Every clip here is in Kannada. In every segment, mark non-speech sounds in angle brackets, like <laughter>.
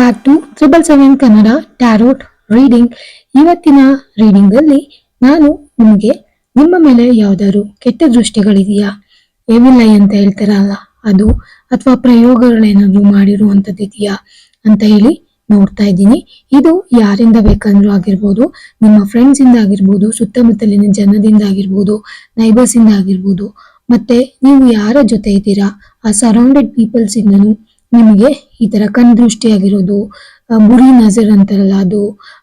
Back to triple seven Kannada tarot reading ಇವತ್ತಿನ ರೀಡಿಂಗ್ ಅಲ್ಲಿ ನಾನು ನಿಮಗೆ ನಿಮ್ಮ ಮೇಲೆ ಯಾವ್ದಾದ್ರು ಕೆಟ್ಟ ದೃಷ್ಟಿಗಳಿದೆಯಾ? ಏವಿಲ್ಲ ಅಂತ ಹೇಳ್ತಾರಲ್ಲ, ಅದು ಅಥವಾ ಪ್ರಯೋಗಗಳೇನಾದ್ರು ಮಾಡಿರುವಂತದ್ದು ಇದೆಯಾ ಅಂತ ಹೇಳಿ ನೋಡ್ತಾ ಇದ್ದೀನಿ. ಇದು ಯಾರಿಂದ ಬೇಕಂದ್ರೂ ಆಗಿರ್ಬೋದು, ನಿಮ್ಮ ಫ್ರೆಂಡ್ಸ್ ಇಂದ ಆಗಿರ್ಬೋದು, ಸುತ್ತಮುತ್ತಲಿನ ಜನದಿಂದ ಆಗಿರ್ಬೋದು ನೈಬರ್ಸ್ ಇಂದ ಆಗಿರ್ಬೋದು. ಮತ್ತೆ ನೀವು ಯಾರ ಜೊತೆ ಇದ್ದೀರಾ? ಆ ಸರೌಂಡೆಡ್ ಪೀಪಲ್ಸ್ ಇಂದನು ನಿಮಗೆ ಈ ತರ ಕಣ್ದೃಷ್ಟಿಯಾಗಿರೋದು ಬುರಿ ನಜರ್ ಅಂತಾರಲ್ಲ ಅದು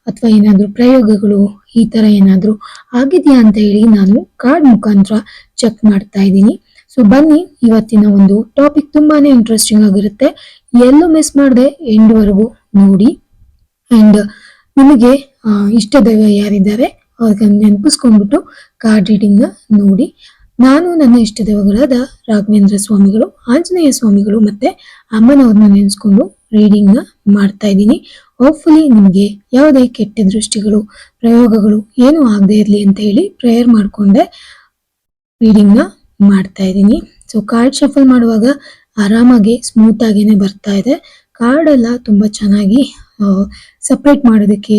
ಅಥವಾ ಏನಾದರೂ ಪ್ರಯೋಗಗಳು ಈ ತರ ಏನಾದರೂ ಆಗಿದೆಯಾ ಅಂತ ಹೇಳಿ ನಾನು ಕಾರ್ಡ್ ಮುಖಾಂತರ ಚೆಕ್ ಮಾಡ್ತಾ ಇದ್ದೀನಿ. ಸೊ ಬನ್ನಿ ಇವತ್ತಿನ ಒಂದು ಟಾಪಿಕ್ ತುಂಬಾನೇ ಇಂಟ್ರೆಸ್ಟಿಂಗ್ ಆಗಿರುತ್ತೆ. ಎಲ್ಲೂ ಮಿಸ್ ಮಾಡದೆ ಎಂಡ್ವರೆಗೂ ನೋಡಿ. ಅಂಡ್ ನಿಮಗೆ ಆ, ಇಷ್ಟ ದೈವ ಯಾರಿದ್ದಾರೆ ಅವ್ರಿಗೆ ನೆನಪಿಸ್ಕೊಂಡ್ಬಿಟ್ಟು ಕಾರ್ಡ್ ರೀಡಿಂಗ್ನ ನೋಡಿ. ನಾನು, ನನ್ನ ಇಷ್ಟ ದೇವಗಳಾದ ರಾಘವೇಂದ್ರ ಸ್ವಾಮಿಗಳು, ಆಂಜನೇಯ ಸ್ವಾಮಿಗಳು ಮತ್ತೆ ಅಮ್ಮನವ್ರನ್ನ ನೆನೆಸ್ಕೊಂಡು ರೀಡಿಂಗ್ನ ಮಾಡ್ತಾ ಇದ್ದೀನಿ. ಹೋಪ್ಫುಲಿ ನಿಮಗೆ ಯಾವುದೇ ಕೆಟ್ಟ ದೃಷ್ಟಿಗಳು, ಪ್ರಯೋಗಗಳು ಏನು ಆಗದೆ ಇರಲಿ ಅಂತ ಹೇಳಿ ಪ್ರೇಯರ್ ಮಾಡ್ಕೊಂಡೆ ರೀಡಿಂಗ್ನ ಮಾಡ್ತಾ ಇದ್ದೀನಿ. ಸೊ ಕಾರ್ಡ್ ಶಫಲ್ ಮಾಡುವಾಗ ಆರಾಮಾಗಿ ಸ್ಮೂತ್ ಆಗಿನೇ ಬರ್ತಾ ಇದೆ. ಕಾರ್ಡ್ ತುಂಬ ತುಂಬಾ ಚೆನ್ನಾಗಿ ಸಪ್ರೇಟ್ ಮಾಡೋದಕ್ಕೆ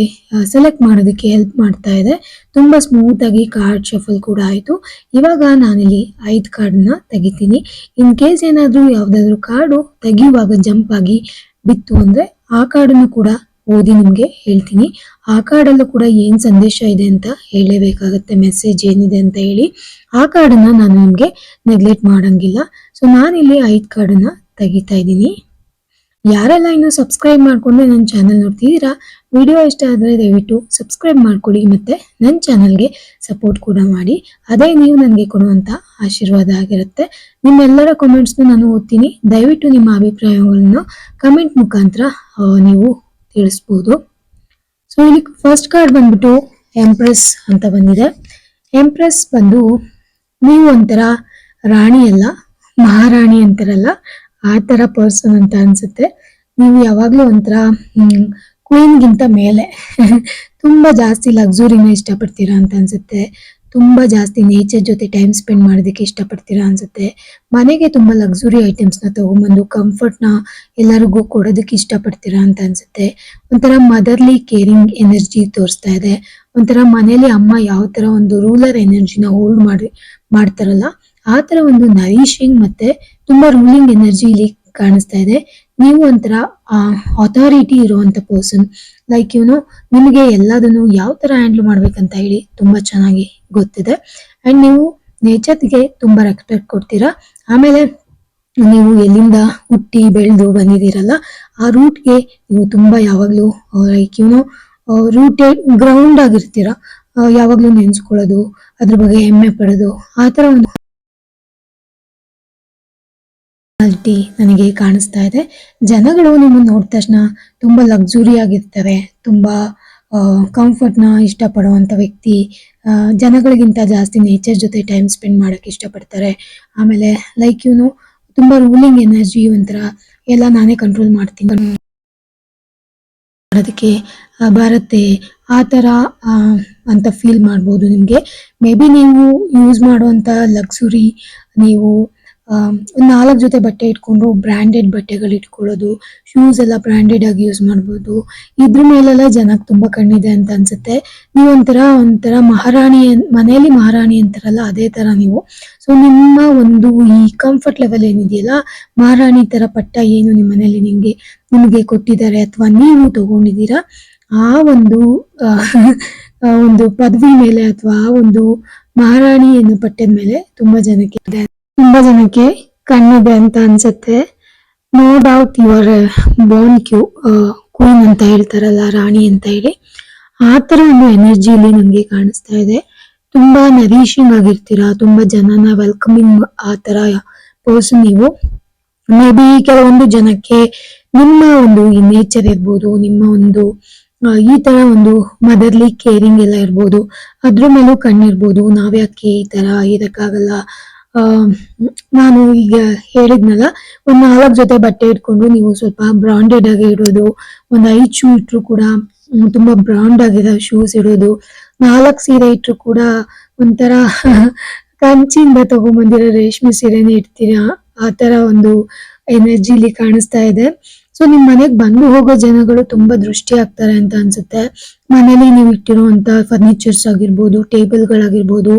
ಸೆಲೆಕ್ಟ್ ಮಾಡೋದಕ್ಕೆ ಹೆಲ್ಪ್ ಮಾಡ್ತಾ ಇದೆ. ತುಂಬ ಸ್ಮೂತಾಗಿ ಕಾರ್ಡ್ ಶಫಲ್ ಕೂಡ ಆಯಿತು. ಇವಾಗ ನಾನಿಲ್ಲಿ ಐದು ಕಾರ್ಡನ್ನ ತೆಗಿತೀನಿ. ಇನ್ ಕೇಸ್ ಏನಾದರೂ ಯಾವುದಾದ್ರೂ ಕಾರ್ಡು ತೆಗೆಯುವಾಗ ಜಂಪ್ ಆಗಿ ಬಿತ್ತು ಅಂದರೆ ಆ ಕಾರ್ಡನ್ನು ಕೂಡ ಓದಿ ನಿಮಗೆ ಹೇಳ್ತೀನಿ. ಆ ಕಾರ್ಡಲ್ಲೂ ಕೂಡ ಏನು ಸಂದೇಶ ಇದೆ ಅಂತ ಹೇಳಲೇಬೇಕಾಗತ್ತೆ ಮೆಸೇಜ್ ಏನಿದೆ ಅಂತ ಹೇಳಿ. ಆ ಕಾರ್ಡನ್ನು ನಾನು ನಿಮಗೆ ನೆಗ್ಲೆಕ್ಟ್ ಮಾಡಂಗಿಲ್ಲ. ಸೊ ನಾನಿಲ್ಲಿ ಐದು ಕಾರ್ಡನ್ನು ತೆಗಿತಾ ಇದ್ದೀನಿ. ಯಾರೆಲ್ಲ ಇನ್ನೂ ಸಬ್ಸ್ಕ್ರೈಬ್ ಮಾಡಿಕೊಂಡು ನನ್ನ ಚಾನಲ್ ನೋಡ್ತಿದ್ದೀರಾ? ವಿಡಿಯೋ ಇಷ್ಟ ಆದರೆ ದಯವಿಟ್ಟು ಸಬ್ಸ್ಕ್ರೈಬ್ ಮಾಡ್ಕೊಳ್ಳಿ ಮತ್ತು ನನ್ನ ಚಾನಲ್ಗೆ ಸಪೋರ್ಟ್ ಕೂಡ ಮಾಡಿ. ಅದೇ ನೀವು ನನಗೆ ಕೊಡುವಂಥ ಆಶೀರ್ವಾದ ಆಗಿರುತ್ತೆ. ನಿಮ್ಮೆಲ್ಲರ ಕಮೆಂಟ್ಸ್ನೂ ನಾನು ಓದ್ತೀನಿ. ದಯವಿಟ್ಟು ನಿಮ್ಮ ಅಭಿಪ್ರಾಯಗಳನ್ನು ಕಮೆಂಟ್ ಮುಖಾಂತರ ನೀವು ತಿಳಿಸ್ಬೋದು. ಸೊ ಇಲ್ಲಿ ಫಸ್ಟ್ ಕಾರ್ಡ್ ಬಂದ್ಬಿಟ್ಟು ಎಂಪ್ರೆಸ್ ಅಂತ ಬಂದಿದೆ. ಎಂಪ್ರೆಸ್ ಬಂದು ನೀವು ಒಂಥರ ರಾಣಿ ಅಲ್ಲ ಮಹಾರಾಣಿ ಅಂತಾರಲ್ಲ, ಆ ಥರ ಪರ್ಸನ್ ಅಂತ ಅನ್ಸುತ್ತೆ. ನೀವು ಯಾವಾಗ್ಲೂ ಒಂಥರ ಕ್ವೀನ್ಗಿಂತ ಮೇಲೆ. ತುಂಬಾ ಜಾಸ್ತಿ ಲಕ್ಸುರಿನ ಇಷ್ಟಪಡ್ತೀರಾ ಅಂತ ಅನ್ಸುತ್ತೆ. ತುಂಬಾ ಜಾಸ್ತಿ ನೇಚರ್ ಜೊತೆ ಟೈಮ್ ಸ್ಪೆಂಡ್ ಮಾಡೋದಕ್ಕೆ ಇಷ್ಟಪಡ್ತೀರಾ ಅನ್ಸುತ್ತೆ. ಮನೆಗೆ ತುಂಬಾ ಲಕ್ಸುರಿ ಐಟಮ್ಸ್ನ ತಗೊಂಡ್ಬಂದು ಕಂಫರ್ಟ್ನ ಎಲ್ಲರಿಗೂ ಕೊಡೋದಕ್ಕೆ ಇಷ್ಟಪಡ್ತೀರಾ ಅಂತ ಅನ್ಸುತ್ತೆ. ಒಂಥರ ಮದರ್ಲಿ ಕೇರಿಂಗ್ ಎನರ್ಜಿ ತೋರಿಸ್ತಾ ಇದೆ. ಒಂಥರ ಮನೇಲಿ ಅಮ್ಮ ಯಾವ ತರ ಒಂದು ರೂಲರ್ ಎನರ್ಜಿನ ಹೋಲ್ಡ್ ಮಾಡಿ, ಮಾಡ್ತಾರಲ್ಲ, ಆ ತರ ಒಂದು ನರಿಶಿಂಗ್ ಮತ್ತೆ ತುಂಬಾ ರೂಲಿಂಗ್ ಎನರ್ಜಿ ಇಲ್ಲಿ ಕಾಣಿಸ್ತಾ ಇದೆ. ನೀವು ಒಂಥರ ಅಥಾರಿಟಿ ಇರುವಂತ ಪರ್ಸನ್ ಲೈಕ್ ಇವನು ನಿಮಗೆ ಎಲ್ಲದನ್ನು ಯಾವ ತರ ಹ್ಯಾಂಡಲ್ ಮಾಡ್ಬೇಕಂತ ಹೇಳಿ ತುಂಬಾ ಚೆನ್ನಾಗಿ ಗೊತ್ತಿದೆ. ಅಂಡ್ ನೀವು ನೇಚರ್ಗೆ ತುಂಬಾ ರೆಸ್ಪೆಕ್ಟ್ ಕೊಡ್ತೀರಾ. ಆಮೇಲೆ ನೀವು ಎಲ್ಲಿಂದ ಹುಟ್ಟಿ ಬೆಳೆದು ಬಂದಿದ್ದೀರಲ್ಲ, ಆ ರೂಟ್ಗೆ ನೀವು ತುಂಬಾ ಯಾವಾಗ್ಲೂ ಲೈಕ್ ಇವನು ರೂಟೆಡ್ ಗ್ರೌಂಡ್ ಆಗಿರ್ತೀರಾ. ಯಾವಾಗಲೂ ನೆನ್ಸ್ಕೊಳ್ಳೋದು, ಅದ್ರ ಬಗ್ಗೆ ಹೆಮ್ಮೆ ಪಡೋದು, ಆ ತರ ಒಂದು ಕ್ವಾಲಿಟಿ ನನಗೆ ಕಾಣಿಸ್ತಾ ಇದೆ. ಜನಗಳು ನಿಮ್ಮನ್ನು ನೋಡಿದ ತಕ್ಷಣ ತುಂಬ ಲಕ್ಸುರಿ ಆಗಿರ್ತಾರೆ. ತುಂಬಾ ಕಂಫರ್ಟ್ನ ಇಷ್ಟಪಡುವಂತ ವ್ಯಕ್ತಿ ಜನಗಳಿಗಿಂತ ಜಾಸ್ತಿ ನೇಚರ್ ಜೊತೆ ಟೈಮ್ ಸ್ಪೆಂಡ್ ಮಾಡೋಕ್ಕೆ ಇಷ್ಟಪಡ್ತಾರೆ. ಆಮೇಲೆ ಲೈಕ್ ಇವನು ತುಂಬಾ ರೂಲಿಂಗ್ ಎನರ್ಜಿ ಒಂಥರ ಎಲ್ಲ ನಾನೇ ಕಂಟ್ರೋಲ್ ಮಾಡ್ತೀನಿ. ಅದಕ್ಕೆ ಬರುತ್ತೆ. ಆ ಥರ ಅಂತ ಫೀಲ್ ಮಾಡ್ಬೋದು ನಿಮಗೆ. ಮೇ ಬಿ ನೀವು ಯೂಸ್ ಮಾಡುವಂಥ ಲಕ್ಸುರಿ ನೀವು ಒಂದು ನಾಲ್ಕು ಜೊತೆ ಬಟ್ಟೆ ಇಟ್ಕೊಂಡು ಬ್ರ್ಯಾಂಡೆಡ್ ಬಟ್ಟೆಗಳು ಇಟ್ಕೊಳ್ಳೋದು ಶೂಸ್ ಎಲ್ಲ ಬ್ರ್ಯಾಂಡೆಡ್ ಆಗಿ ಯೂಸ್ ಮಾಡ್ಬೋದು. ಇದ್ರ ಮೇಲೆಲ್ಲ ಜನಕ್ಕೆ ತುಂಬಾ ಕಣ್ಣಿದೆ ಅಂತ ಅನ್ಸುತ್ತೆ. ನೀವು ಒಂಥರ ಒಂಥರ ಮಹಾರಾಣಿ ಮನೆಯಲ್ಲಿ ಮಹಾರಾಣಿ ಅಂತಾರಲ್ಲ, ಅದೇ ತರ ನೀವು. ಸೊ ನಿಮ್ಮ ಒಂದು ಈ ಕಂಫರ್ಟ್ ಲೆವೆಲ್ ಏನಿದೆಯಲ್ಲ, ಮಹಾರಾಣಿ ತರ ಪಟ್ಟ ಏನು ನಿಮ್ಮ ಮನೆಯಲ್ಲಿ ನಿಮಗೆ ನಿಮಗೆ ಕೊಟ್ಟಿದ್ದಾರೆ ಅಥವಾ ನೀವು ತಗೊಂಡಿದ್ದೀರಾ? ಆ ಒಂದು ಒಂದು ಪದವಿ ಮೇಲೆ ಅಥವಾ ಒಂದು ಮಹಾರಾಣಿ ಎನ್ನು ಪಟ್ಟದ ಮೇಲೆ ತುಂಬಾ ಜನಕ್ಕೆ ಇದೆ. ತುಂಬಾ ಜನಕ್ಕೆ ಕಣ್ಣಿದೆ ಅಂತ ಅನ್ಸುತ್ತೆ. No doubt you're born Q queen ಅಂತ ಹೇಳ್ತಾರಲ್ಲ, ರಾಣಿ ಅಂತ ಹೇಳಿ. ಆ ತರ ಒಂದು ಎನರ್ಜಿ ಇಲ್ಲಿ ನಮ್ಗೆ ಕಾಣಿಸ್ತಾ ಇದೆ. ತುಂಬಾ ನರೀಶಿಂಗ್ ಆಗಿರ್ತೀರಾ, ತುಂಬಾ ಜನನ ವೆಲ್ಕಮಿಂಗ್ ಆ ತರ ಪರ್ಸನ್ ನೀವು. ಮೇ ಬಿ ಕೆಲವೊಂದು ಜನಕ್ಕೆ ನಿಮ್ಮ ಒಂದು ನೇಚರ್ ಇರ್ಬೋದು, ನಿಮ್ಮ ಒಂದು ಈ ತರ ಒಂದು ಮದರ್ಲಿ ಕೇರಿಂಗ್ ಎಲ್ಲ ಇರ್ಬೋದು. ಅದ್ರ ಮೇಲೂ ಕಣ್ಣಿರ್ಬೋದು, ನಾವ್ಯಾಕೆ ಈ ತರ ಇದಕ್ಕಾಗಲ್ಲ? ನಾನು ಈಗ ಹೇಳಿದ್ನಲ್ಲ, ಒಂದು ನಾಲ್ಕು ಜೊತೆ ಬಟ್ಟೆ ಇಟ್ಕೊಂಡು ನೀವು ಸ್ವಲ್ಪ ಬ್ರಾಂಡೆಡ್ ಆಗಿ ಇಡೋದು, ಒಂದ್ ಐದ್ ಶೂ ಇಟ್ರು ಕೂಡ ತುಂಬಾ ಬ್ರಾಂಡ್ ಆಗಿದೆ ಶೂಸ್ ಇಡೋದು, ನಾಲ್ಕು ಸೀರೆ ಇಟ್ರು ಕೂಡ ಒಂಥರ <laughs> ಕಂಚಿಂದ ತಗೊಂಬಂದಿರೋ ರೇಷ್ಮೆ ಸೀರೆನೇ ಇಡ್ತೀರಾ? ಆ ತರ ಒಂದು ಎನರ್ಜಿಲಿ ಕಾಣಿಸ್ತಾ ಇದೆ. ಸೊ ನಿಮ್ ಮನೆಗ್ ಬಂದು ಹೋಗೋ ಜನಗಳು ತುಂಬಾ ದೃಷ್ಟಿ ಆಗ್ತಾರೆ ಅಂತ ಅನ್ಸುತ್ತೆ. ಮನೇಲಿ ನೀವು ಇಟ್ಟಿರುವಂತ ಫರ್ನಿಚರ್ಸ್ ಆಗಿರ್ಬೋದು ಟೇಬಲ್ ಗಳಾಗಿರ್ಬೋದು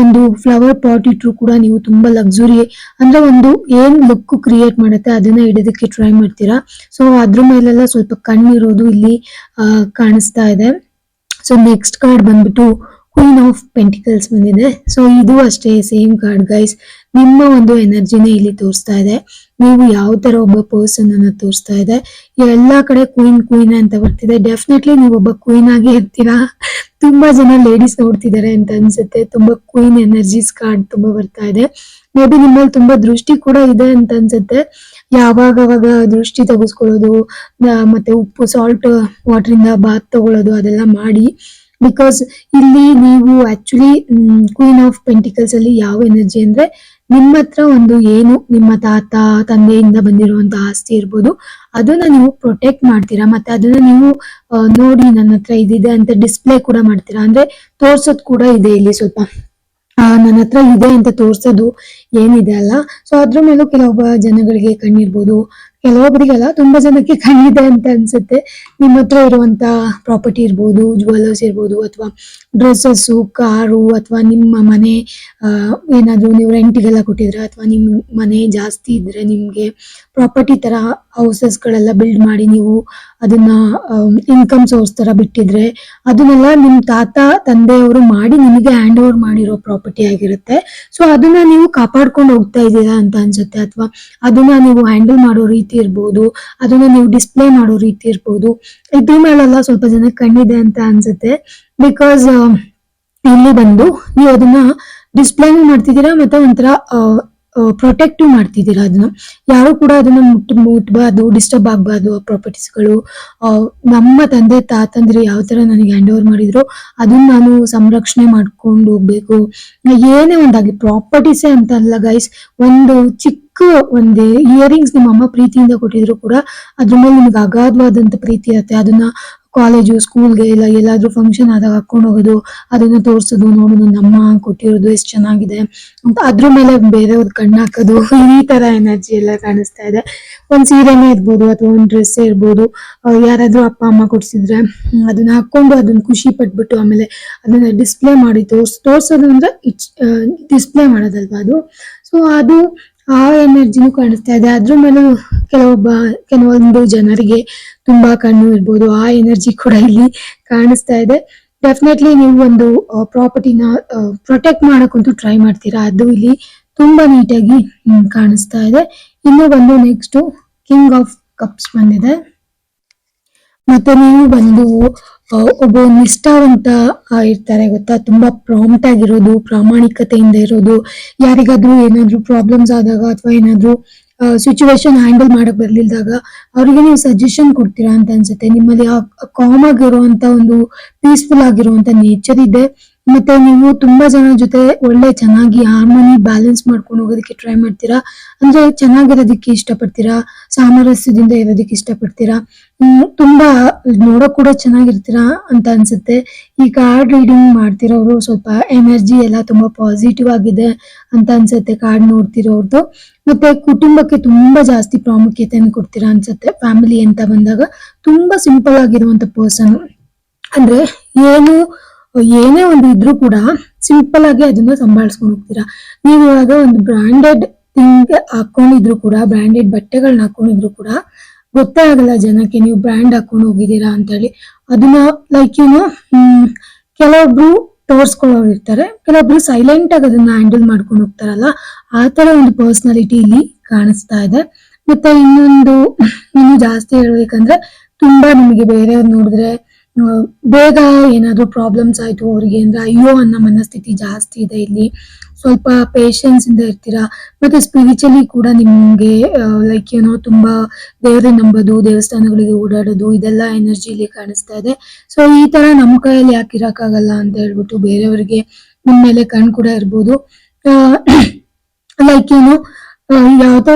ಒಂದು ಫ್ಲವರ್ ಪಾಟ್ ಇಟ್ರು ಕೂಡ ನೀವು ತುಂಬಾ ಲಕ್ಸುರಿ ಅಂದ್ರೆ ಒಂದು ಏನ್ ಲುಕ್ ಕ್ರಿಯೇಟ್ ಮಾಡುತ್ತೆ ಅದನ್ನ ಇಡೋದಕ್ಕೆ ಟ್ರೈ ಮಾಡ್ತೀರಾ? ಸೊ ಅದ್ರ ಮೇಲೆಲ್ಲ ಸ್ವಲ್ಪ ಕಣ್ಣಿರೋದು ಇಲ್ಲಿ ಕಾಣಿಸ್ತಾ ಇದೆ. ಸೊ ನೆಕ್ಸ್ಟ್ ಕಾರ್ಡ್ ಬಂದ್ಬಿಟ್ಟು ಕ್ವೀನ್ ಆಫ್ ಪೆಂಟಿಕಲ್ಸ್ ಬಂದಿದೆ. ಸೊ ಇದು ಅಷ್ಟೇ ಸೇಮ್ ಕಾರ್ಡ್ ಗೈಸ್ ನಿಮ್ಮ ಒಂದು ಎನರ್ಜಿನ ಇಲ್ಲಿ ತೋರಿಸ್ತಾ ಇದೆ. ನೀವು ಯಾವ ತರ ಒಬ್ಬ ಪರ್ಸನ್ ಅನ್ನ ತೋರಿಸ್ತಾ ಇದೆ. ಎಲ್ಲಾ ಕಡೆ ಕ್ವೀನ್ ಕ್ವೀನ್ ಅಂತ ಬರ್ತಿದೆ. ಡೆಫಿನೆಟ್ಲಿ ನೀವು ಒಬ್ಬ ಕ್ವೀನ್ ಆಗಿ ಇರ್ತೀರಾ. ತುಂಬಾ ಜನ ಲೇಡೀಸ್ ನೋಡ್ತಿದ್ದಾರೆ ಅಂತ ಅನ್ಸುತ್ತೆ. ತುಂಬಾ ಕ್ವೀನ್ ಎನರ್ಜೀಸ್ ಕಾರ್ಡ್ ತುಂಬಾ ಬರ್ತಾ ಇದೆ. ಮೇ ಬಿ ನಿಮ್ಮಲ್ಲಿ ತುಂಬಾ ದೃಷ್ಟಿ ಕೂಡ ಇದೆ ಅಂತ ಅನ್ಸುತ್ತೆ. ಯಾವಾಗ ಅವಾಗ ದೃಷ್ಟಿ ತೆಗೆಸ್ಕೊಳ್ಳೋದು ಮತ್ತೆ ಉಪ್ಪು ಸಾಲ್ಟ್ ವಾಟರ್ ಇಂದ ಬಾತ್ ತಗೊಳ್ಳೋದು, ಅದೆಲ್ಲ ಮಾಡಿ. ಬಿಕಾಸ್ ಇಲ್ಲಿ ನೀವು ಆಕ್ಚುಲಿ ಕ್ವೀನ್ ಆಫ್ ಪೆಂಟಿಕಲ್ಸ್ ಅಲ್ಲಿ ಯಾವ ಎನರ್ಜಿ ಅಂದ್ರೆ ನಿಮ್ಮ ಹತ್ರ ಒಂದು ಏನು ನಿಮ್ಮ ತಾತ ತಂದೆಯಿಂದ ಬಂದಿರುವಂತ ಆಸ್ತಿ ಇರ್ಬೋದು ಅದನ್ನ ನೀವು ಪ್ರೊಟೆಕ್ಟ್ ಮಾಡ್ತೀರಾ? ಮತ್ತೆ ಅದನ್ನ ನೀವು ನೋಡಿ ನನ್ನ ಹತ್ರ ಇದಿದೆ ಅಂತ ಡಿಸ್ಪ್ಲೇ ಕೂಡ ಮಾಡ್ತೀರಾ? ಅಂದ್ರೆ ತೋರ್ಸೋದ್ ಕೂಡ ಇದೆ ಇಲ್ಲಿ ಸ್ವಲ್ಪ. ಆ, ನನ್ನ ಹತ್ರ ಇದೆ ಅಂತ ತೋರ್ಸೋದು ಏನಿದೆ ಅಲ್ಲ? ಸೊ ಅದ್ರ ಮೇಲೂ ಕೆಲವೊಬ್ಬ ಜನಗಳಿಗೆ ಕಣ್ಣಿರ್ಬೋದು ಕೆಲವೊಬ್ಬರಿಗೆಲ್ಲ ತುಂಬಾ ಜನಕ್ಕೆ ಕಣ್ಣಿದೆ ಅಂತ ಅನ್ಸುತ್ತೆ. ನಿಮ್ಮ ಹತ್ರ ಇರುವಂತ ಪ್ರಾಪರ್ಟಿ ಇರ್ಬೋದು ಜ್ಯುವೆಲ್ಲರ್ಸ್ ಇರ್ಬೋದು, ಅಥವಾ ಡ್ರೆಸ್ಸಸ್ಸು ಕಾರು, ಅಥವಾ ನಿಮ್ಮ ಮನೆ ಏನಾದ್ರು ನೀವು ರೆಂಟಿಗೆಲ್ಲ ಕೊಟ್ಟಿದ್ರೆ ಅಥವಾ ನಿಮ್ ಮನೆ ಜಾಸ್ತಿ ಇದ್ರೆ ನಿಮ್ಗೆ ಪ್ರಾಪರ್ಟಿ ತರ ಹೌಸಸ್ಗಳೆಲ್ಲ ಬಿಲ್ಡ್ ಮಾಡಿ ನೀವು ಅದನ್ನ ಇನ್ಕಮ್ ಸೋರ್ಸ್ ತರ ಬಿಟ್ಟಿದ್ರೆ ಅದನ್ನೆಲ್ಲ ನಿಮ್ ತಾತ, ತಂದೆಯವರು ಮಾಡಿ ನಿಮಗೆ ಹ್ಯಾಂಡ್ ಓವರ್ ಮಾಡಿರೋ ಪ್ರಾಪರ್ಟಿ ಆಗಿರುತ್ತೆ. ಸೊ ಅದನ್ನ ನೀವು ಕಾಪಾಡ್ಕೊಂಡು ಹೋಗ್ತಾ ಇದ್ದೀರಾ ಅಂತ ಅನ್ಸುತ್ತೆ. ಅಥವಾ ಅದನ್ನ ನೀವು ಹ್ಯಾಂಡಲ್ ಮಾಡೋ ರೀತಿ ಇರ್ಬೋದು, ಅದನ್ನ ನೀವು ಡಿಸ್ಪ್ಲೇ ಮಾಡೋ ರೀತಿ ಇರ್ಬೋದು. ಇದ್ರ ಮೇಲೆಲ್ಲ ಸ್ವಲ್ಪ ಜನ ಕಣ್ಣಿದೆ ಅಂತ ಅನ್ಸುತ್ತೆ. ಬಿಕಾಸ್ ಇಲ್ಲಿ ಬಂದು ನೀವು ಅದನ್ನ ಡಿಸ್ಪ್ಲೇನು ಮಾಡ್ತಿದ್ದೀರಾ ಮತ್ತೆ ಒಂಥರ ಪ್ರೊಟೆಕ್ಟಿವ್ ಮಾಡ್ತಿದ್ದೀರಾ ಅದನ್ನ? ಯಾರು ಕೂಡ ಅದನ್ನ ಮುಟ್ ಮುಟ್ಬಾರ್ದು ಡಿಸ್ಟರ್ಬ್ ಆಗ್ಬಾರ್ದು ಆ ಪ್ರಾಪರ್ಟೀಸ್ಗಳು ನಮ್ಮ ತಂದೆ, ತಾತಂದ್ರೆ ಯಾವ ತರ ನನಗೆ ಹ್ಯಾಂಡ್ ಓವರ್ ಮಾಡಿದ್ರು ಅದನ್ನ ನಾನು ಸಂರಕ್ಷಣೆ ಮಾಡ್ಕೊಂಡು ಹೋಗ್ಬೇಕು. ಏನೇ ಒಂದಾಗಿ ಪ್ರಾಪರ್ಟೀಸೇ ಅಂತ ಅಲ್ಲ ಗೈಸ್ ಒಂದು ಚಿಕ್ಕ ಒಂದು ಇಯರಿಂಗ್ಸ್ ನಿಮ್ಮ ಅಮ್ಮ ಪ್ರೀತಿಯಿಂದ ಕೊಟ್ಟಿದ್ರು ಕೂಡ. ಅದ್ರ ಮೇಲೆ ನಿಮ್ಗೆ ಅಗಾಧವಾದಂತ ಪ್ರೀತಿ ಇರುತ್ತೆ ಅದನ್ನ ಕಾಲೇಜು ಸ್ಕೂಲ್ಗೆ ಇಲ್ಲ ಎಲ್ಲಾದ್ರೂ ಫಂಕ್ಷನ್ ಆದಾಗ ಹಾಕೊಂಡು ಹೋಗೋದು, ಅದನ್ನ ತೋರ್ಸೋದು, ನೋಡೋದು, ನಮ್ಮ ಕೊಟ್ಟಿರೋದು ಎಷ್ಟು ಚೆನ್ನಾಗಿದೆ ಅಂತ ಅದ್ರ ಮೇಲೆ ಬೇರೆಯವ್ರ ಕಣ್ಣು ಹಾಕೋದು, ಈ ತರ ಎನರ್ಜಿ ಎಲ್ಲ ಕಾಣಿಸ್ತಾ ಇದೆ. ಒಂದ್ ಸೀರೆನೇ ಇರ್ಬೋದು ಅಥವಾ ಒಂದ್ ಡ್ರೆಸ್ ಇರ್ಬೋದು. ಯಾರಾದ್ರೂ ಅಪ್ಪ, ಅಮ್ಮ ಕೊಡ್ಸಿದ್ರೆ ಅದನ್ನ ಹಾಕೊಂಡು ಅದನ್ನ ಖುಷಿ ಪಟ್ಬಿಟ್ಟು ಆಮೇಲೆ ಅದನ್ನ ಡಿಸ್ಪ್ಲೇ ಮಾಡಿ ತೋರ್ಸ್, ತೋರ್ಸೋದು ಅಂದ್ರೆ ಡಿಸ್ಪ್ಲೇ ಮಾಡೋದಲ್ವಾ ಅದು? ಸೊ ಅದು ಆ ಎನರ್ಜಿನೂ ಕಾಣಿಸ್ತಾ ಇದೆ. ಅದ್ರ ಮೇಲೂ ಕೆಲವೊಬ್ಬ, ಕೆಲವೊಂದು ಜನರಿಗೆ ತುಂಬಾ ಕಣ್ಣು ಇರ್ಬೋದು. ಆ ಎನರ್ಜಿ ಕೂಡ ಇಲ್ಲಿ ಕಾಣಿಸ್ತಾ ಇದೆ. ಡೆಫಿನೆಟ್ಲಿ ನೀವು ಒಂದು ಪ್ರಾಪರ್ಟಿನ ಪ್ರೊಟೆಕ್ಟ್ ಮಾಡೋಕ್ಕಂತೂ ಟ್ರೈ ಮಾಡ್ತೀರಾ? ಅದು ಇಲ್ಲಿ ತುಂಬಾ ನೀಟಾಗಿ ಕಾಣಿಸ್ತಾ ಇದೆ. ಇನ್ನು ಬಂದು ನೆಕ್ಸ್ಟ್ ಕಿಂಗ್ ಆಫ್ ಕಪ್ಸ್ ಬಂದಿದೆ. ಮತ್ತೆ ನೀವು ಬಂದು ಒಬ್ಬ ನಿಷ್ಠಾವಂತ ಆ, ಇರ್ತಾರೆ ಗೊತ್ತಾ? ತುಂಬಾ ಪ್ರಾಂಪ್ಟ್ ಆಗಿರೋದು ಪ್ರಾಮಾಣಿಕತೆಯಿಂದ ಇರೋದು. ಯಾರಿಗಾದ್ರೂ ಏನಾದ್ರೂ ಪ್ರಾಬ್ಲಮ್ಸ್ ಆದಾಗ ಅಥವಾ ಏನಾದ್ರೂ ಸಿಚುವೇಶನ್ ಹ್ಯಾಂಡಲ್ ಮಾಡಕ್ ಬರ್ಲಿಲ್ದಾಗ ಅವ್ರಿಗೆ ನೀವು ಸಜೆಷನ್ ಕೊಡ್ತೀರಾ ಅಂತ ಅನ್ಸುತ್ತೆ. ನಿಮ್ಮಲ್ಲಿ ಕಾಮ್ ಆಗಿರುವಂತ ಒಂದು ಪೀಸ್ಫುಲ್ ಆಗಿರುವಂತ ನೇಚರ್ ಇದೆ. ಮತ್ತೆ ನೀವು ತುಂಬಾ ಜನ ಜೊತೆ ಒಳ್ಳೆ ಚೆನ್ನಾಗಿ ಹಾರ್ಮೋನಿ ಬ್ಯಾಲೆನ್ಸ್ ಮಾಡ್ಕೊಂಡು ಹೋಗೋದಕ್ಕೆ ಟ್ರೈ ಮಾಡ್ತೀರಾ? ಅಂದ್ರೆ ಚೆನ್ನಾಗಿರೋದಕ್ಕೆ ಇಷ್ಟಪಡ್ತೀರಾ? ಸಾಮರಸ್ಯದಿಂದ ಇರೋದಕ್ಕೆ ಇಷ್ಟಪಡ್ತೀರಾ? ತುಂಬಾ ನೋಡೋ ಕೂಡ ಚೆನ್ನಾಗಿರ್ತೀರಾ ಅಂತ ಅನ್ಸುತ್ತೆ. ಈ ಕಾರ್ಡ್ ರೀಡಿಂಗ್ ಮಾಡ್ತಿರೋರು ಸ್ವಲ್ಪ ಎನರ್ಜಿ ಎಲ್ಲ ತುಂಬಾ ಪಾಸಿಟಿವ್ ಆಗಿದೆ ಅಂತ ಅನ್ಸುತ್ತೆ ಕಾರ್ಡ್ ನೋಡ್ತಿರೋರ್ದು. ಮತ್ತೆ ಕುಟುಂಬಕ್ಕೆ ತುಂಬಾ ಜಾಸ್ತಿ ಪ್ರಾಮುಖ್ಯತೆಯನ್ನು ಕೊಡ್ತೀರಾ ಅನ್ಸುತ್ತೆ. ಫ್ಯಾಮಿಲಿ ಅಂತ ಬಂದಾಗ ತುಂಬಾ ಸಿಂಪಲ್ ಆಗಿರುವಂತ ಪರ್ಸನ್ ಅಂದ್ರೆ ಏನು ಏನೇ ಒಂದು ಇದ್ರೂ ಕೂಡ ಸಿಂಪಲ್ ಆಗಿ ಅದನ್ನ ಸಂಭಾಳಿಸ್ಕೊಂಡು ಹೋಗ್ತೀರಾ? ನೀವು ಇವಾಗ ಒಂದು ಬ್ರಾಂಡೆಡ್ ಥಿಂಗ್ ಹಾಕೊಂಡಿದ್ರು ಕೂಡ ಬ್ರಾಂಡೆಡ್ ಬಟ್ಟೆಗಳನ್ನ ಹಾಕೊಂಡಿದ್ರು ಕೂಡ ಗೊತ್ತೇ ಆಗಲ್ಲ ಜನಕ್ಕೆ ನೀವು ಬ್ರ್ಯಾಂಡ್ ಹಾಕೊಂಡು ಹೋಗಿದ್ದೀರಾ ಅಂತ ಹೇಳಿ ಅದನ್ನ ಲೈಕ್ ಏನು ಕೆಲವೊಬ್ರು ತೋರ್ಸ್ಕೊಳ್ಳೋರು ಇರ್ತಾರೆ, ಕೆಲವೊಬ್ರು ಸೈಲೆಂಟ್ ಆಗಿ ಅದನ್ನ ಹ್ಯಾಂಡಲ್ ಮಾಡ್ಕೊಂಡು ಹೋಗ್ತಾರಲ್ಲ, ಆ ತರ ಒಂದು ಪರ್ಸನಾಲಿಟಿ ಇಲ್ಲಿ ಕಾಣಿಸ್ತಾ ಇದೆ. ಮತ್ತೆ ಇನ್ನೊಂದು, ಇನ್ನು ಜಾಸ್ತಿ ಹೇಳ್ಬೇಕಂದ್ರೆ ತುಂಬಾ ನಿಮಗೆ ಬೇರೆಯವ್ರು ನೋಡಿದ್ರೆ ಬೇಗ ಏನಾದ್ರೂ ಪ್ರಾಬ್ಲಮ್ಸ್ ಆಯ್ತು ಅವ್ರಿಗೆ ಅಂದ್ರೆ ಅಯ್ಯೋ ಅನ್ನೋ ಮನಸ್ಥಿತಿ ಜಾಸ್ತಿ ಇದೆ ಇಲ್ಲಿ. ಸ್ವಲ್ಪ ಇಂದ ಇರ್ತೀರಾ? ಮತ್ತೆ ಸ್ಪಿರಿಚುಲಿ ಕೂಡ ನಿಮ್ಗೆ ಲೈಕ್ ಏನೋ ತುಂಬಾ ದೇವ್ರನ್ನ ನಂಬೋದು, ದೇವಸ್ಥಾನಗಳಿಗೆ ಓಡಾಡೋದು, ಇದೆಲ್ಲ ಎನರ್ಜಿ ಇಲ್ಲಿ ಕಾಣಿಸ್ತಾ ಇದೆ. ಸೊ ಈ ತರ ನಮ್ಮ ಕೈಯಲ್ಲಿ ಯಾಕೆ ಇರಕ್ಕಾಗಲ್ಲ ಅಂತ ಹೇಳ್ಬಿಟ್ಟು ಬೇರೆಯವರಿಗೆ ನಿಮ್ಮ ಮೇಲೆ ಕಣ್ ಕೂಡ ಇರ್ಬೋದು. ಲೈಕ್ ಏನು ಯಾವುದೋ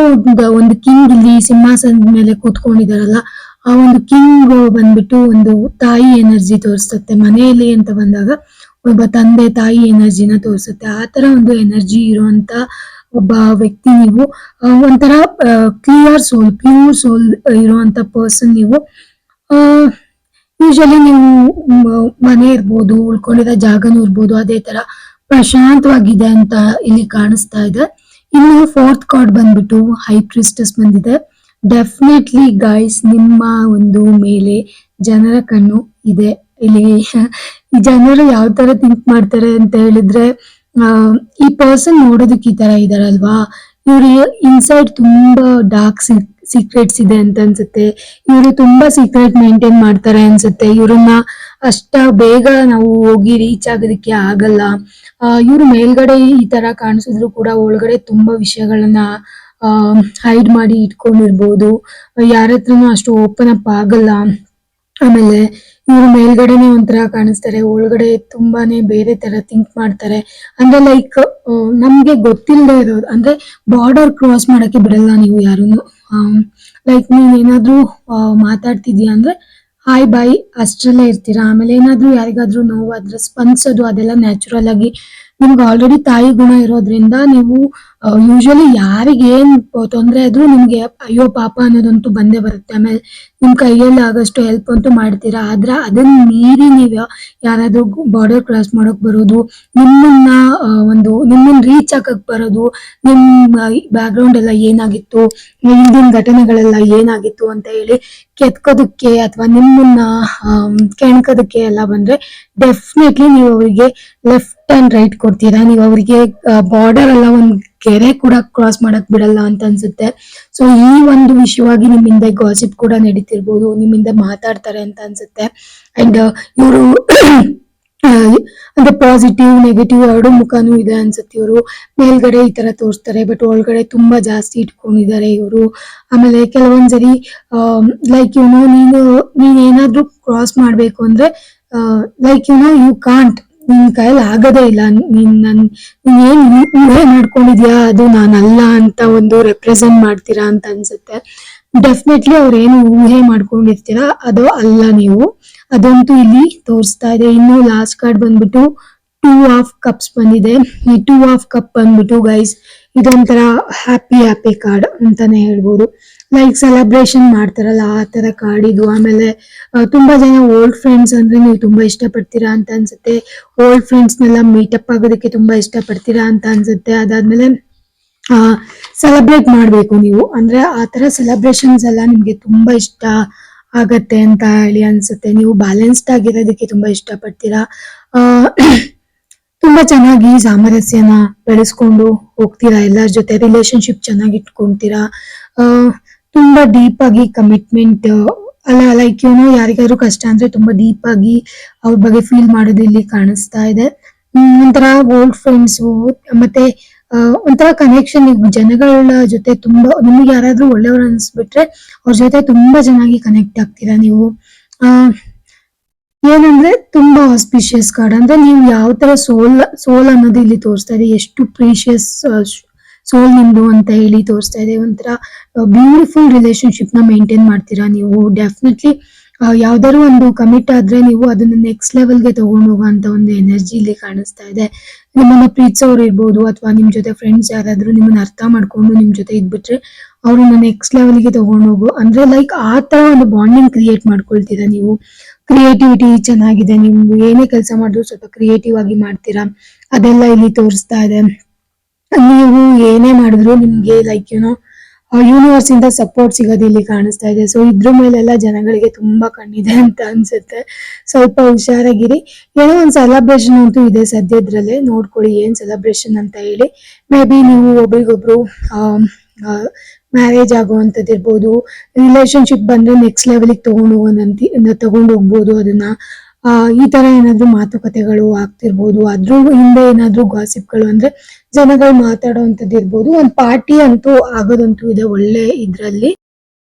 ಒಂದು ಕಿಂಗ್ ಇಲ್ಲಿ ಸಿಂಹಾಸನದ ಮೇಲೆ ಕೂತ್ಕೊಂಡಿದಾರಲ್ಲ ಆ ಒಂದು ಕಿಂಗ್ ಬಂದ್ಬಿಟ್ಟು ಒಂದು ತಾಯಿ ಎನರ್ಜಿ ತೋರಿಸುತ್ತೆ. ಮನೆಯಲ್ಲಿ ಅಂತ ಬಂದಾಗ ಒಬ್ಬ ತಂದೆ ತಾಯಿ ಎನರ್ಜಿನ ತೋರಿಸುತ್ತೆ. ಆ ತರ ಒಂದು ಎನರ್ಜಿ ಇರುವಂತ ಒಬ್ಬ ವ್ಯಕ್ತಿ ನೀವು ಒಂಥರ ಕ್ಲಿಯರ್ ಸೋಲ್ ಪ್ಯೂರ್ ಸೋಲ್ ಇರುವಂತ ಪರ್ಸನ್ ನೀವು. ಯೂಶಲಿ ನೀವು ಮನೆ ಇರ್ಬೋದು, ಉಳ್ಕೊಂಡಿರೋ ಜಾಗನೂ ಇರ್ಬೋದು, ಅದೇ ತರ ಪ್ರಶಾಂತವಾಗಿದೆ ಅಂತ ಇಲ್ಲಿ ಕಾಣಿಸ್ತಾ ಇದೆ. ಇನ್ನು ಫೋರ್ತ್ ಕಾರ್ಡ್ ಬಂದ್ಬಿಟ್ಟು ಹೈ ಪ್ರಿಸ್ಟಸ್ ಬಂದಿದೆ. ಡೆಫಿನೆಟ್ಲಿ ಗೈಸ್ ನಿಮ್ಮ ಒಂದು ಮೇಲೆ ಜನರ ಕಣ್ಣು ಇದೆ. ಇಲ್ಲಿ ಜನರು ಯಾವ ತರ ಥಿಂಕ್ ಮಾಡ್ತಾರೆ ಅಂತ ಹೇಳಿದ್ರೆ ಈ ಪರ್ಸನ್ ನೋಡೋದಕ್ಕೆ ಈ ತರ ಇದಾರಲ್ವಾ? ಇವ್ರು ಇನ್ಸೈಡ್ ತುಂಬಾ ಡಾರ್ಕ್ ಸೀಕ್ರೆಟ್ಸ್ ಇದೆ ಅಂತ ಅನ್ಸುತ್ತೆ. ಇವರು ತುಂಬಾ ಸೀಕ್ರೆಟ್ ಮೇಂಟೈನ್ ಮಾಡ್ತಾರೆ ಅನ್ಸುತ್ತೆ. ಇವ್ರನ್ನ ಅಷ್ಟ ಬೇಗ ನಾವು ಹೋಗಿ ರೀಚ್ ಆಗೋದಕ್ಕೆ ಆಗಲ್ಲ. ಇವ್ರು ಮೇಲ್ಗಡೆ ಈ ತರ ಕಾಣಿಸಿದ್ರು ಕೂಡ, ಒಳಗಡೆ ತುಂಬಾ ವಿಷಯಗಳನ್ನ ಹೈಡ್ ಮಾಡಿ ಇಟ್ಕೊಂಡಿರ್ಬೋದು. ಯಾರ ಹತ್ರನೂ ಅಷ್ಟು ಓಪನ್ ಅಪ್ ಆಗಲ್ಲ. ಆಮೇಲೆ ಇವ್ರು ಮೇಲ್ಗಡೆನೆ ಒಂಥರ ಕಾಣಿಸ್ತಾರೆ. ಒಳಗಡೆ ತುಂಬಾನೇ ಬೇರೆ ತರ ಥಿಂಕ್ ಮಾಡ್ತಾರೆ. ಅಂದ್ರೆ ಲೈಕ್ ನಮ್ಗೆ ಗೊತ್ತಿಲ್ಲದೆ ಇರೋದು. ಅಂದ್ರೆ ಬಾರ್ಡರ್ ಕ್ರಾಸ್ ಮಾಡಕ್ಕೆ ಬಿಡಲ್ಲ ನೀವು ಯಾರನ್ನು. ಲೈಕ್ ನೀವ್ ಏನಾದ್ರೂ ಮಾತಾಡ್ತಿದ್ಯಾ ಅಂದ್ರೆ ಹಾಯ್ ಬಾಯ್ ಅಷ್ಟ್ರಲ್ಲೇ ಇರ್ತೀರಾ. ಆಮೇಲೆ ಏನಾದ್ರೂ ಯಾರಿಗಾದ್ರೂ ನೋವಾದ್ರೆ ಸ್ಪಂದಿಸೋದು ಅದೆಲ್ಲ ನ್ಯಾಚುರಲ್ ಆಗಿ ನಿಮ್ಗೆ ಆಲ್ರೆಡಿ ತಾಯಿ ಗುಣ ಇರೋದ್ರಿಂದ ನೀವು ಯೂಶಲಿ ಯಾರಿಗೆ ಏನ್ ತೊಂದರೆ ಆದ್ರೂ ನಿಮ್ಗೆ, ಅಯ್ಯೋ ಪಾಪ ಅನ್ನೋದಂತೂ ಬಂದೇ ಬರುತ್ತೆ. ಆಮೇಲೆ ನಿಮ್ ಕೈಯಲ್ಲಿ ಆಗಷ್ಟು ಹೆಲ್ಪ್ ಅಂತೂ ಮಾಡ್ತೀರಾ. ಆದ್ರೆ ಅದನ್ನ ಮೀರಿ ನೀವು ಯಾರಾದ್ರೂ ಬಾರ್ಡರ್ ಕ್ರಾಸ್ ಮಾಡೋಕ್ ಬರೋದು, ನಿಮ್ಮನ್ನ ಒಂದು ನಿಮ್ಮನ್ನ ರೀಚ್ ಹಾಕಕ್ ಬರೋದು, ನಿಮ್ ಬ್ಯಾಕ್ ಗ್ರೌಂಡ್ ಎಲ್ಲ ಏನಾಗಿತ್ತು, ಹಿಂದಿನ ಘಟನೆಗಳೆಲ್ಲ ಏನಾಗಿತ್ತು ಅಂತ ಹೇಳಿ ಕೆತ್ಕೋದಕ್ಕೆ ಅಥವಾ ನಿಮ್ಮನ್ನ ಕೆಣ್ಕೋದಕ್ಕೆ ಎಲ್ಲ ಬಂದ್ರೆ ಡೆಫಿನೆಟ್ಲಿ ನೀವು ಅವರಿಗೆ ಲೆಫ್ಟ್ ಅಂಡ್ ರೈಟ್ ಕೊಡ್ತೀರಾ. ನೀವು ಅವರಿಗೆ ಬಾರ್ಡರ್ ಎಲ್ಲ ಒಂದು ಕೆರೆ ಕೂಡ ಕ್ರಾಸ್ ಮಾಡಕ್ ಬಿಡಲ್ಲ ಅಂತ ಅನ್ಸುತ್ತೆ. ಸೊ ಈ ಒಂದು ವಿಷಯವಾಗಿ ನಿಮ್ಮಿಂದ ಗಾಸಿಪ್ ಕೂಡ ನಡೀತಿರ್ಬೋದು, ನಿಮ್ಮಿಂದ ಮಾತಾಡ್ತಾರೆ ಅಂತ ಅನ್ಸುತ್ತೆ. ಅಂಡ್ ಇವರು ಅಂದ್ರೆ ಪಾಸಿಟಿವ್ ನೆಗೆಟಿವ್ ಎರಡು ಮುಖಾನು ಇದೆ ಅನ್ಸುತ್ತೆ ಇವರು. ಮೇಲ್ಗಡೆ ಈ ತರ ತೋರಿಸ್ತಾರೆ ಬಟ್ ಒಳಗಡೆ ತುಂಬಾ ಜಾಸ್ತಿ ಇಟ್ಕೊಂಡಿದ್ದಾರೆ ಇವರು. ಆಮೇಲೆ ಕೆಲವೊಂದ್ಸರಿ ಲೈಕ್ ಯುನೋ ನೀನು, ನೀನ್ ಏನಾದ್ರೂ ಕ್ರಾಸ್ ಮಾಡ್ಬೇಕು ಅಂದ್ರೆ like you know you can't ನಿನ್ ಕೈಯಲ್ಲಿ ಆಗದೇ ಇಲ್ಲ. ನೀನ್ ನನ್, ನೀನ್ ಏನ್ ಊಹೆ ಮಾಡ್ಕೊಂಡಿದ್ಯಾ? ಅದು ನಾನಲ್ಲ ಅಂತ ಒಂದು ರೆಪ್ರೆಸೆಂಟ್ ಮಾಡ್ತೀರಾ ಅಂತ ಅನ್ಸುತ್ತೆ. ಡೆಫಿನೆಟ್ಲಿ ಅವ್ರು ಏನು ಊಹೆ ಮಾಡ್ಕೊಂಡಿರ್ತೀರಾ, ಅದು ಅಲ್ಲ ನೀವು. ಅದಂತೂ ಇಲ್ಲಿ ತೋರಿಸ್ತಾ ಇದೆ. ಇನ್ನು ಲಾಸ್ಟ್ ಕಾರ್ಡ್ ಬಂದ್ಬಿಟ್ಟು ಟೂ ಆಫ್ ಕಪ್ಸ್ ಬಂದಿದೆ. ಈ ಟೂ ಆಫ್ ಕಪ್ ಬಂದ್ಬಿಟ್ಟು ಗೈಸ್ ಇದೊಂಥರ ಹ್ಯಾಪಿ ಹ್ಯಾಪಿ ಕಾರ್ಡ್ ಅಂತಾನೆ ಹೇಳ್ಬೋದು. ಲೈಕ್ ಸೆಲೆಬ್ರೇಷನ್ ಮಾಡ್ತಾರಲ್ಲ, ಆ ತರ ಕಾಡಿದು ಆಮೇಲೆ ತುಂಬಾ ಜನ ಓಲ್ಡ್ ಫ್ರೆಂಡ್ಸ್ ಅಂದ್ರೆ ನೀವು ತುಂಬಾ ಇಷ್ಟಪಡ್ತೀರಾ ಅಂತ ಅನ್ಸುತ್ತೆ. ಓಲ್ಡ್ ಫ್ರೆಂಡ್ಸ್ ನೆಲ್ಲ ಮೀಟಪ್ ಆಗೋದಕ್ಕೆ ತುಂಬಾ ಇಷ್ಟಪಡ್ತೀರಾ ಅಂತ ಅನ್ಸುತ್ತೆ. ಅದಾದ್ಮೇಲೆ ಸೆಲೆಬ್ರೇಟ್ ಮಾಡಬೇಕು ನೀವು. ಅಂದ್ರೆ ಆ ತರ ಸೆಲೆಬ್ರೇಷನ್ಸ್ ಎಲ್ಲ ನಿಮ್ಗೆ ತುಂಬಾ ಇಷ್ಟ ಆಗತ್ತೆ ಅಂತ ಹೇಳಿ ಅನ್ಸುತ್ತೆ. ನೀವು ಬ್ಯಾಲೆನ್ಸ್ಡ್ ಆಗಿರೋದಕ್ಕೆ ತುಂಬಾ ಇಷ್ಟಪಡ್ತೀರಾ. ತುಂಬಾ ಚೆನ್ನಾಗಿ ಸಾಮರಸ್ಯನ ಬೆಳೆಸ್ಕೊಂಡು ಹೋಗ್ತೀರಾ ಎಲ್ಲರ ಜೊತೆ ರಿಲೇಶನ್ಶಿಪ್ ಚೆನ್ನಾಗಿ ಇಟ್ಕೊಂತೀರಾ ತುಂಬಾ ಡೀಪ್ ಆಗಿ ಕಮಿಟ್ಮೆಂಟ್ ಅಲ್ಲ ಲೈಕ್ ಏನು ಯಾರಿಗಾದ್ರು ಕಷ್ಟ ಅಂದ್ರೆ ತುಂಬಾ ಡೀಪ್ ಆಗಿ ಅವ್ರ ಬಗ್ಗೆ ಫೀಲ್ ಮಾಡೋದು ಇಲ್ಲಿ ಕಾಣಿಸ್ತಾ ಇದೆ. ಒಂಥರ ಓಲ್ಡ್ ಫ್ರೆಂಡ್ಸ್ ಮತ್ತೆ ಒಂಥರ ಕನೆಕ್ಷನ್ ಜನಗಳ ಜೊತೆ ತುಂಬಾ, ನಿಮ್ಗೆ ಯಾರಾದ್ರೂ ಒಳ್ಳೆಯವ್ರು ಅನ್ಸ್ಬಿಟ್ರೆ ಅವ್ರ ಜೊತೆ ತುಂಬಾ ಚೆನ್ನಾಗಿ ಕನೆಕ್ಟ್ ಆಗ್ತೀರಾ ನೀವು? ಆ, ಏನಂದ್ರೆ ತುಂಬಾ ಆಸ್ಪಿಷಿಯಸ್ ಕಾರ್ಡ್ ಅಂದ್ರೆ ನೀವು ಯಾವ ತರ ಸೋಲ್ ಸೋಲ್ ಅನ್ನೋದು ಇಲ್ಲಿ ತೋರಿಸ್ತಾ ಇದೆ. ಎಷ್ಟು ಪ್ರೀಶಿಯಸ್ ಸೋಲ್ ನಿಮ್ದು ಅಂತ ಹೇಳಿ ತೋರಿಸ್ತಾ ಇದೆ. ಒಂಥರ ಬ್ಯೂಟಿಫುಲ್ ರಿಲೇಶನ್ಶಿಪ್ನ ಮೇಂಟೈನ್ ಮಾಡ್ತೀರಾ ನೀವು? ಡೆಫಿನೆಟ್ಲಿ ಯಾವ್ದಾದ್ರು ಒಂದು ಕಮಿಟ್ ಆದ್ರೆ ನೀವು ಅದನ್ನ ನೆಕ್ಸ್ಟ್ ಲೆವೆಲ್ಗೆ ತಗೊಂಡು ಹೋಗುವಂತ ಒಂದು ಎನರ್ಜಿ ಇಲ್ಲಿ ಕಾಣಿಸ್ತಾ ಇದೆ. ನಿಮ್ಮನ್ನ ಪ್ರೀತಿಸೋರು ಇರ್ಬೋದು, ಅಥವಾ ನಿಮ್ ಜೊತೆ ಫ್ರೆಂಡ್ಸ್ ಯಾರಾದ್ರೂ ನಿಮ್ಮನ್ನ ಅರ್ಥ ಮಾಡ್ಕೊಂಡು ನಿಮ್ ಜೊತೆ ಇದ್ಬಿಟ್ರೆ ಅವ್ರನ್ನ ನೆಕ್ಸ್ಟ್ ಲೆವೆಲ್ಗೆ ತಗೊಂಡು ಹೋಗು. ಅಂದ್ರೆ ಲೈಕ್ ಆ ತರ ಒಂದು ಬಾಂಡಿಂಗ್ ಕ್ರಿಯೇಟ್ ಮಾಡ್ಕೊಳ್ತೀರಾ ನೀವು? ಕ್ರಿಯೇಟಿವಿಟಿ ಚೆನ್ನಾಗಿದೆ, ನೀವು ಏನೇ ಕೆಲಸ ಮಾಡಿದ್ರು ಸ್ವಲ್ಪ ಕ್ರಿಯೇಟಿವ್ ಆಗಿ ಮಾಡ್ತೀರಾ? ಅದೆಲ್ಲ ಇಲ್ಲಿ ತೋರಿಸ್ತಾ ಇದೆ. ನೀವು ಏನೇ ಮಾಡಿದ್ರು ನಿಮ್ಗೆ ಲೈಕ್ ಯುನೋ ಯೂನಿವರ್ಸ್ ಇಂದ ಸಪೋರ್ಟ್ ಸಿಗೋದು ಇಲ್ಲಿ ಕಾಣಿಸ್ತಾ ಇದೆ. ಸೊ ಇದ್ರ ಮೇಲೆಲ್ಲ ಜನಗಳಿಗೆ ತುಂಬಾ ಕಣ್ಣಿದೆ ಅಂತ ಅನ್ಸುತ್ತೆ. ಸ್ವಲ್ಪ ಹುಷಾರಾಗಿರಿ. ಏನೋ ಒಂದು ಸೆಲೆಬ್ರೇಷನ್ ಅಂತೂ ಇದೆ ಸದ್ಯದ್ರಲ್ಲೇ. ನೋಡ್ಕೊಳ್ಳಿ ಏನ್ ಸೆಲೆಬ್ರೇಷನ್ ಅಂತ ಹೇಳಿ. ಮೇ ಬಿ ನೀವು ಒಬ್ರಿಗೊಬ್ರು ಮ್ಯಾರೇಜ್ ಆಗುವಂಥದ್ದು ಇರ್ಬೋದು ರಿಲೇಶನ್ಶಿಪ್ ಬಂದ್ರೆ ನೆಕ್ಸ್ಟ್ ಲೆವೆಲಿಗೆ ತಗೊಂಡು ಹೋಗೋದಂತ ತಗೊಂಡು ಹೋಗ್ಬೋದು ಅದನ್ನ. ಈ ತರ ಏನಾದ್ರು ಮಾತುಕತೆಗಳು ಆಗ್ತಿರ್ಬೋದು. ಅದ್ರ ಹಿಂದೆ ಏನಾದ್ರು ಗಾಸಿಪ್ಗಳು ಅಂದ್ರೆ ಜನಗಳು ಮಾತಾಡೋವಂಥದ್ದು ಇರ್ಬೋದು. ಒಂದ್ ಪಾರ್ಟಿ ಅಂತೂ ಆಗೋದಂತೂ ಇದೆ ಒಳ್ಳೆ ಇದ್ರಲ್ಲಿ.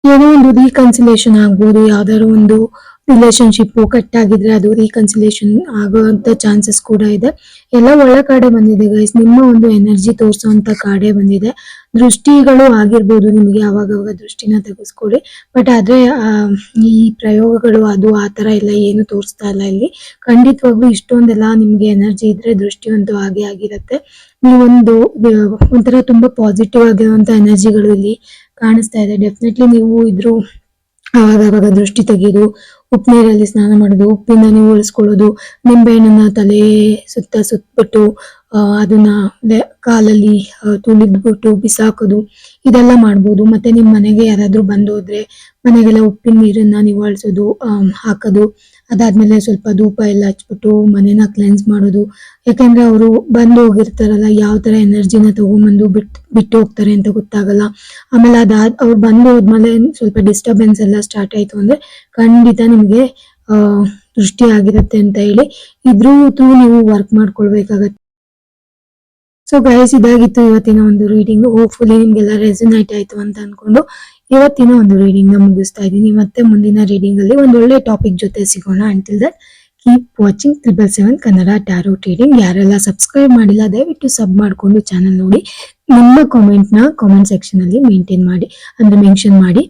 ಏನೋ ಒಂದು ರೀಕನ್ಸಿಲೇಷನ್ ಆಗ್ಬೋದು, ಯಾವ್ದಾದ್ರು ಒಂದು ರಿಲೇಶನ್ಶಿಪ್ ಕಟ್ ಆಗಿದ್ರೆ ಅದು ರೀಕನ್ಸಿಲೇಷನ್ ಆಗುವಂತ ಚಾನ್ಸಸ್ ಕೂಡ ಇದೆ. ಎಲ್ಲ ಒಳ್ಳೆ ಕಾರ್ಡೆ ಬಂದಿದೆ ಗೈಸ್ ನಿಮ್ಮ ಒಂದು ಎನರ್ಜಿ ತೋರಿಸುವಂತ ಕಾಡೆ ಬಂದಿದೆ. ದೃಷ್ಟಿಗಳು ಆಗಿರ್ಬೋದು ನಿಮಗೆ ಅವಾಗ ಅವಾಗ ದೃಷ್ಟಿನ ತೆಗೆಸ್ಕೊಳ್ಳಿ. ಬಟ್ ಆದ್ರೆ ಈ ಪ್ರಯೋಗಗಳು ಅದು ಆ ತರ ಎಲ್ಲ ಏನು ತೋರಿಸ್ತಾ ಇಲ್ಲ ಇಲ್ಲಿ. ಖಂಡಿತವಾಗ್ಲೂ ಇಷ್ಟೊಂದೆಲ್ಲ ನಿಮ್ಗೆ ಎನರ್ಜಿ ಇದ್ರೆ ದೃಷ್ಟಿಯಂತೂ ಹಾಗೆ ಆಗಿರುತ್ತೆ. ನೀವೊಂದು, ಒಂಥರ ತುಂಬಾ ಪಾಸಿಟಿವ್ ಆಗಿರುವಂತ ಎನರ್ಜಿಗಳು ಇಲ್ಲಿ ಕಾಣಿಸ್ತಾ ಇದೆ. ಡೆಫಿನೆಟ್ಲಿ ನೀವು ಇದ್ರು ಅವಾಗ ಅವಾಗ ದೃಷ್ಟಿ ತೆಗೆಯೋದು ಉಪ್ಪು ನೀರಲ್ಲಿ ಸ್ನಾನ ಮಾಡೋದು ಉಪ್ಪಿನ ನೀವು ಉಳಿಸ್ಕೊಳ್ಳೋದು, ನಿಂಬೆಹಣ್ಣನ್ನ ತಲೆ ಸುತ್ತ ಸುತ್ತಬಿಟ್ಟು ಅದನ್ನ ಕಾಲಲ್ಲಿ ತುಳಿದ್ಬಿಟ್ಟು ಬಿಸಾಕೋದು, ಇದೆಲ್ಲ ಮಾಡ್ಬೋದು. ಮತ್ತೆ ನಿಮ್ಮ ಮನೆಗೆ ಯಾರಾದ್ರೂ ಬಂದು ಹೋದ್ರೆ ಮನೆಗೆಲ್ಲ ಉಪ್ಪಿನ ನೀರನ್ನ ನೀವು ಅಳಿಸೋದು ಹಾಕೋದು. ಅದಾದ್ಮೇಲೆ ಸ್ವಲ್ಪ ಧೂಪ ಎಲ್ಲ ಹಚ್ಬಿಟ್ಟು ಮನೇನ ಕ್ಲೆನ್ಸ್ ಮಾಡೋದು. ಯಾಕಂದ್ರೆ ಅವರು ಬಂದು ಹೋಗಿರ್ತಾರಲ್ಲ, ಯಾವ ತರ ಎನರ್ಜಿನ ತಗೊಂಬಂದು ಬಿಟ್, ಬಿಟ್ಟು ಹೋಗ್ತಾರೆ ಅಂತ ಗೊತ್ತಾಗಲ್ಲ. ಆಮೇಲೆ ಅದಾದ ಅವ್ರು ಬಂದು ಹೋದ್ಮೇಲೆ ಸ್ವಲ್ಪ ಡಿಸ್ಟರ್ಬೆನ್ಸ್ ಎಲ್ಲ ಸ್ಟಾರ್ಟ್ ಆಯ್ತು ಅಂದ್ರೆ ಖಂಡಿತ ನಿಮ್ಗೆ ದೃಷ್ಟಿ ಆಗಿರುತ್ತೆ ಅಂತ ಹೇಳಿ. ಇದ್ರೂ ನೀವು ವರ್ಕ್ ಮಾಡ್ಕೊಳ್ಬೇಕಾಗತ್ತೆ. ಸೊ ಗೈಸ್ ಇದಾಗಿತ್ತು ಇವತ್ತಿನ ಒಂದು ರೀಡಿಂಗ್ ಹೋಪ್ಫುಲಿ ನಿಮ್ಗೆಲ್ಲ ರೆಸನೇಟ್ ಆಯ್ತು ಅಂತ ಅನ್ಕೊಂಡು ಇವತ್ತಿನ ಒಂದು ರೀಡಿಂಗ್ನ ಮುಗಿಸ್ತಾ ಇದ್ದೀನಿ. ಮತ್ತೆ ಮುಂದಿನ ರೀಡಿಂಗ್ ಅಲ್ಲಿ ಒಂದು ಒಳ್ಳೆ ಟಾಪಿಕ್ ಜೊತೆ ಸಿಗೋಣ. Until that keep watching triple seven Kannada tarot reading ಯಾರೆಲ್ಲ ಸಬ್ಸ್ಕ್ರೈಬ್ ಮಾಡಿಲ್ಲ, ದಯವಿಟ್ಟು ಸಬ್ ಮಾಡ್ಕೊಂಡು ಚಾನಲ್ ನೋಡಿ. ನಿಮ್ಮ ಕಾಮೆಂಟ್ನ ಕಾಮೆಂಟ್ ಸೆಕ್ಷನ್ ಅಲ್ಲಿ ಮೇಂಟೈನ್ ಮಾಡಿ. ಅಂದ್ರೆ ಮೆನ್ಷನ್ ಮಾಡಿ.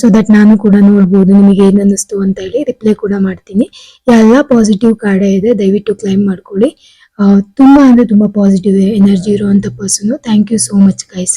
ಸೊ ದಟ್ ನಾನು ಕೂಡ ನೋಡ್ಬೋದು ನಿಮಗೆ ಏನ್ ಅನ್ನಿಸ್ತು ಅಂತ ಹೇಳಿ ರಿಪ್ಲೈ ಕೂಡ ಮಾಡ್ತೀನಿ. ಎಲ್ಲ ಪಾಸಿಟಿವ್ ಕಾರ್ಡೇ ಇದೆ, ದಯವಿಟ್ಟು ಕ್ಲೈಮ್ ಮಾಡ್ಕೊಳ್ಳಿ. ತುಂಬಾ ಅಂದ್ರೆ ತುಂಬಾ ಪಾಸಿಟಿವ್ ಎನರ್ಜಿ ಇರುವಂತ person thank you so much guys